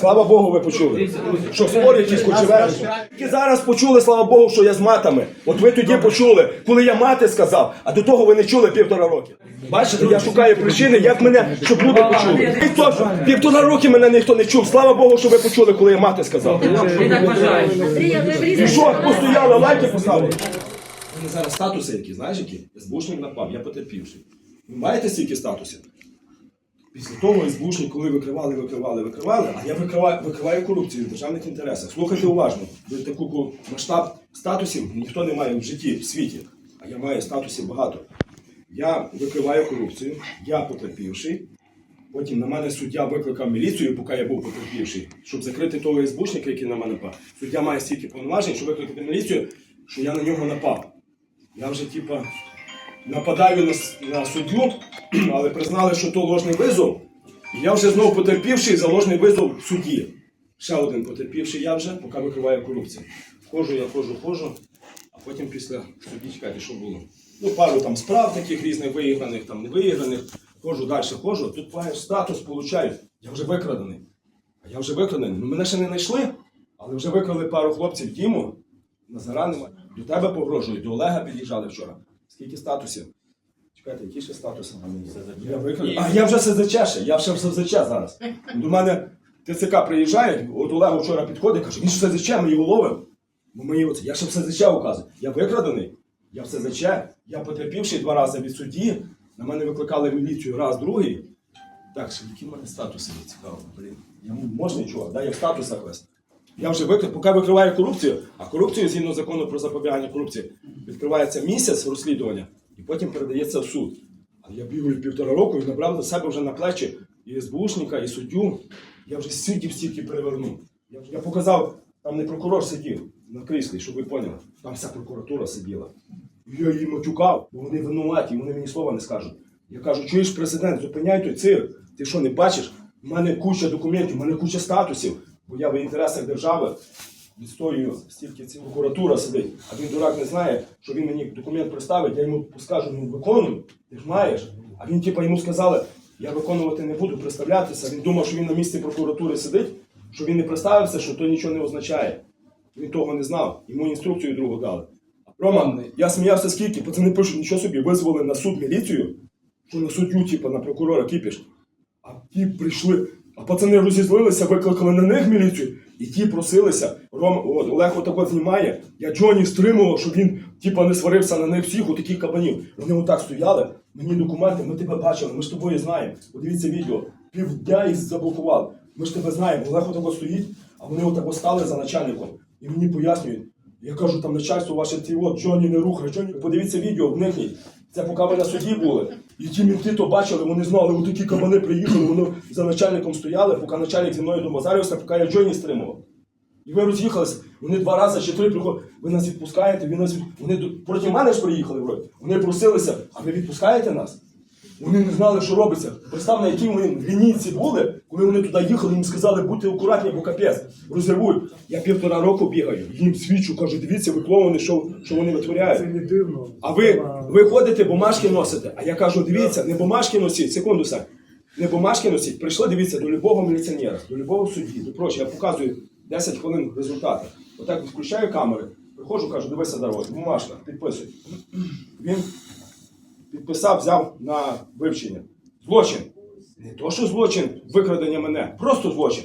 Слава Богу, ви почули. Що спор якийсь кочевеш. Тільки зараз почули, слава Богу, що я з матами. От ви тоді почули, коли я мати сказав, а до того ви не чули півтора роки. Бачите, я шукаю причини, як мене, щоб люди почули. Ніхто ж півтора роки мене ніхто не чув. Слава Богу, що ви почули, коли я мати сказав. І що, постояли, лайки поставили? У мене зараз статуси які, знаєш які? СБУшник напав, я потерпівший. Ви маєте стільки статусів? Після того СБУшник, коли викривали, викривали, викривали, а я викриваю, викриваю корупцію в державних інтересах. Слухайте уважно, таку масштаб статусів ніхто не має в житті, в світі, а я маю статусів багато. Я викриваю корупцію, я потерпівший. Потім на мене суддя викликав міліцію, поки я був потерпівший, щоб закрити того СБУшника, який на мене напав. Суддя має стільки повноважень, щоб викликати міліцію, що я на нього напав. Я вже, типа, нападаю на, на суддю, але признали, що то ложний визов. І я вже знову потерпівший за ложний визов в суді. Ще один потерпівший я вже, поки викриваю корупцію. Хожу, я хожу, хожу, а потім після судді чекайте, що було. Ну, пару там справ таких різних виіграних, там не виіграних. Ходжу далі, ходжу, тут маєш статус, получаю. Я вже викрадений. А я вже викрадений. Ну, мене ще не знайшли, але вже викрали пару хлопців Діму. Назара немає. До тебе погрожують, до Олега під'їжджали вчора. Скільки статусів? Чекайте, які ще статуси на мені? Я викрив. А я вже СЗЧ ще, я ще в СЗЧ зараз. До мене ТЦК приїжджають, от Олег вчора підходить, каже, він ж в СЗЧ, ми його ловимо. Бо ми його, це- я ще в СЗЧ указую. Я викрадений, я в СЗЧ, я потерпівший два рази від судді, на мене викликали міліцію раз, другий. Так, що які в мене статуси є цікаво, блін. Я м- можна нічого, да, я в статусах весь. Я вже викрив, поки викриваю корупцію, а корупцію згідно закону про запобігання корупції відкривається місяць розслідування і потім передається в суд. А я бігаю півтора року і набрав до себе вже на плечі і СБУшника, і суддю. Я вже суддів стільки перевернув. Я, я показав, там не прокурор сидів на кріслі, щоб ви поняли. Там вся прокуратура сиділа. І Я їм матюкав, бо вони винуваті, вони мені слова не скажуть. Я кажу, чуєш президент, зупиняй той цирк. Ти що, не бачиш? У мене куча документів, у мене куча статусів, бо я в інтересах держави відстоюю стільки ці прокуратура сидить, а він дурак не знає, що він мені документ представить, я йому скажу, ну виконуй, ти ж маєш. А він, типа, йому сказали, я виконувати не буду, представлятися. Він думав, що він на місці прокуратури сидить, що він не представився, що то нічого не означає. Він того не знав, йому інструкцію другу дали. Роман, я сміявся скільки, пацани пишуть, нічого собі, визвали на суд міліцію, що на суддю, типу, на прокурора кипіш. А ті прийшли, а пацани розізлилися, викликали на них міліцію, і ті просилися. Ром, от, Олег отако знімає. Я Джоні стримував, щоб він типа не сварився на них всіх, отаких кабанів. Вони отак стояли, мені документи, ми тебе бачили, ми ж тобою знаємо. Подивіться відео. Півдня їх заблокували. Ми ж тебе знаємо. Олег отако стоїть, а вони отак стали за начальником. І мені пояснюють. Я кажу, там начальство ваше ті, от, Джоні не рухай, Джоні, подивіться відео, вникніть. Це поки ми на суді були. І ті мінти то бачили, вони знали, отакі кабани приїхали, вони за начальником стояли, поки начальник зі мною домазарився, поки я Джоні стримував. І ви роз'їхалися, вони два рази чи три приходять, ви нас відпускаєте, ви нас вони проти мене ж приїхали вроді. Вони просилися, а ви відпускаєте нас? Вони не знали, що робиться. Представ, на якій вони лінійці були, коли вони туди їхали, їм сказали, будьте акуратні, бо капець, розірвують. Я півтора року бігаю, їм свідчу, кажу, дивіться, ви що, що вони витворяють. Це не дивно. А ви, ви ходите, бумажки носите. А я кажу, дивіться, не бумажки носіть, секунду Сань. Не бумажки носіть. Прийшли, дивіться, до любого міліціонера, до любого судді, до прочого. Я показую 10 хвилин результати. Отак включаю камери, приходжу, кажу, дивися дорогу, бумажка, підписуй. Він підписав, взяв на вивчення. Злочин. Не то, що злочин викрадення мене, просто злочин.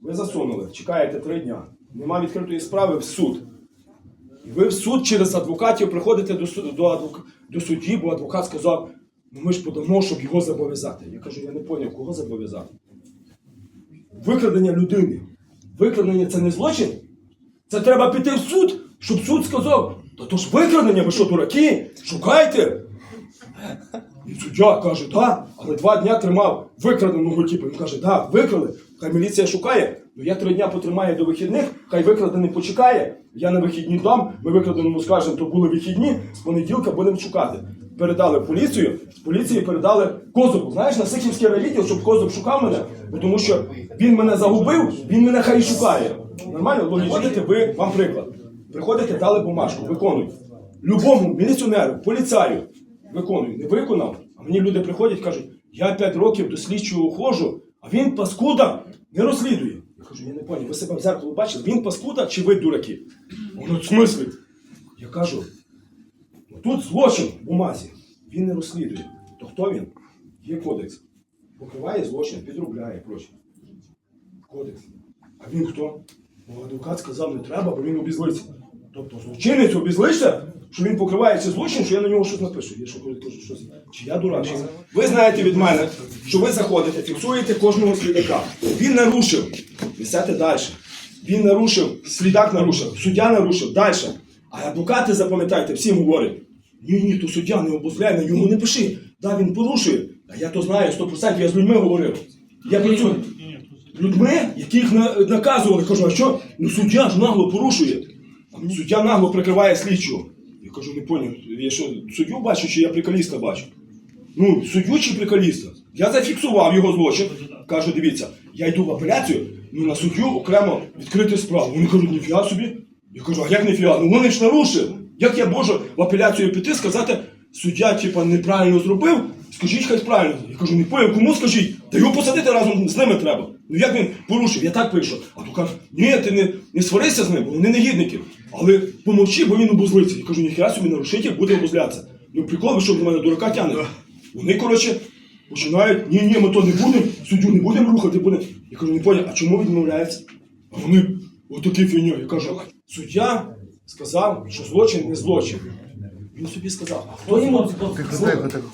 Ви засунули, чекаєте три дня. Нема відкритої справи в суд. І ви в суд через адвокатів приходите до, суду, до, адвока, до судді, бо адвокат сказав, ну ми ж подамо, щоб його зобов'язати. Я кажу, я не зрозумів, кого зобов'язати. Викрадення людини. Викрадення це не злочин. Це треба піти в суд, щоб суд сказав, та то ж викрадення, ви що, дураки? Шукайте. І суддя каже, так, але два дня тримав викраденого типу. Він каже, так, викрали, хай міліція шукає. Ну я три дня потримаю до вихідних, хай викрадений почекає. Я на вихідні дам, ми викраденому скажемо, то були вихідні, з понеділка будемо шукати. Передали в поліцію, з поліції передали Козубу. Знаєш, на Сихівський райвідділ, щоб Козуб шукав мене, бо тому що він мене загубив, він мене хай шукає. Нормально? Логічно, ви, вам приклад. Приходите, дали бумажку, виконуй. Любому міліціонеру, поліцаю, виконую. Не виконав. А мені люди приходять кажуть, я 5 років до слідчого А він паскуда не розслідує. Я кажу, я не поняв, ви себе в зеркало бачили? Він паскуда чи ви дураки? Воно смислі? Я кажу, тут злочин в бумазі. Він не розслідує. То хто він? Є кодекс. Покриває злочин, підробляє проче. Кодекс. А він хто? Ну, адвокат сказав, не треба, бо він обізлиться. Тобто злочинець обізлився, що він покриває цей злочин, що я на нього щось напишу. Я що кажу, щось. Чи я дурак? Чи... Ви знаєте від мене, що ви заходите, фіксуєте кожного слідaka. Він нарушив. Несете далі. Він нарушив, слідак нарушив, суддя нарушив, далі. А адвокати, запам'ятайте, всім говорять, ні, ні, то суддя не обузляє, на ньому не пиши. Да, він порушує. А я то знаю, 100%, я з людьми говорив. Я працюю людьми, яких наказували. Кажу, а що? Ну суддя ж нагло порушує. А суддя нагло прикриває слідчого. Кажу, не поняв, я що, суддю бачу, чи я приколіста бачу? Ну, суддю чи приколіста? Я зафіксував його злочин. Кажу, дивіться, я йду в апеляцію, ну на суддю окремо відкрити справу. Вони кажуть, ніфіга собі. Я кажу, а як ніфіга? Ну вони ж нарушили. Як я можу в апеляцію піти, сказати, суддя, типа, неправильно зробив, скажіть, хай правильно. Я кажу, не поняв, кому скажіть? Та його посадити разом з ними треба. Ну як він порушив? Я так пишу. А то каже, ні, ти не, не сварися з ним, бо вони негідники. Але помовчи, бо він обузлиться. Я кажу, ніхіра собі нарушитель буде обузлятися. Ну прикол, що до мене дурака тягне. Вони, коротше, починають, ні, ні, ми то не будемо, суддю не будемо рухати, будемо. Я кажу, не поняв, а чому відмовляється? А вони отакі фігня. Я кажу, суддя сказав, що злочин не злочин. Він собі сказав, а хто йому,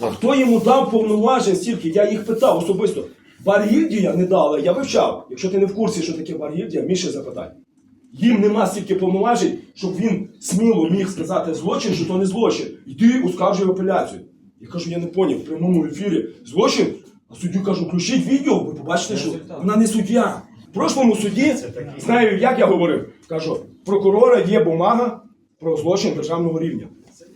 а хто йому дав повноважень стільки? Я їх питав особисто. Баргільдія не дала, я вивчав. Якщо ти не в курсі, що таке Баргільдія, Міше запитай. Їм нема стільки повноважень, щоб він сміло міг сказати злочин, що то не злочин. Йди оскаржуй апеляцію. Я кажу, я не поняв, в прямому ефірі злочин, а суддю кажу, включіть відео, ви побачите, що вона не суддя. В прошлому суді, знаю, як я говорив, кажу, прокурора є бумага про злочин державного рівня.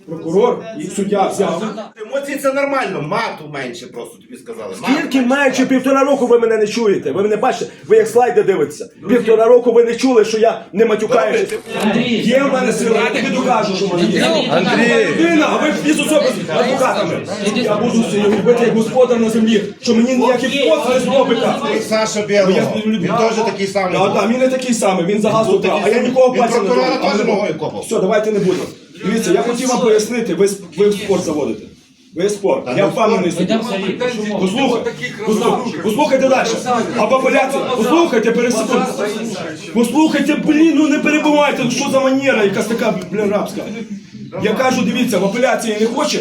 Прокурор і суддя взяв. Емоції це нормально, мату менше просто тобі сказали. Мату Скільки менше півтора року ви мене не чуєте? Ви мене бачите, ви як слайди дивитеся. Півтора року ви не чули, що я не матюкаюся. Є в мене сила, я тобі докажу, що в мене є. Андрій! Людина, а ви фізособи з адвокатами. Я буду сьогодні робити як господар на землі, що мені ніяких пост не зробите. Саша Ну, Білого, я люблю. він теж такий самий. Так, так, він не такий самий, він за газ Був брав, а такий я нікого самий. Він пальцем не прокурора трогав. теж ногою копав. Все, давайте не будемо. Дивіться, я хотів вам пояснити, ви, ви в спорт заводите. Ви в спорт. Я впевнений собі. Послухайте, послухайте, послухайте далі. А в апеляцію, послухайте, пересекунду. Послухайте, блін, ну не перебувайте, ну що за манера, якась така, блін, рабська. Я кажу, дивіться, в апеляції не хоче.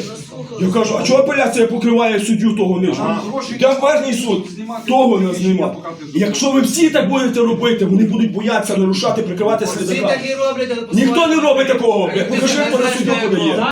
Я кажу, а чого апеляція покриває суддю того нижнього? Там верхній суд того не знімає. І Якщо ви всі так будете робити, вони будуть боятися нарушати, прикривати слідака. Ніхто не робить такого. Покажи, хто на суддю подає.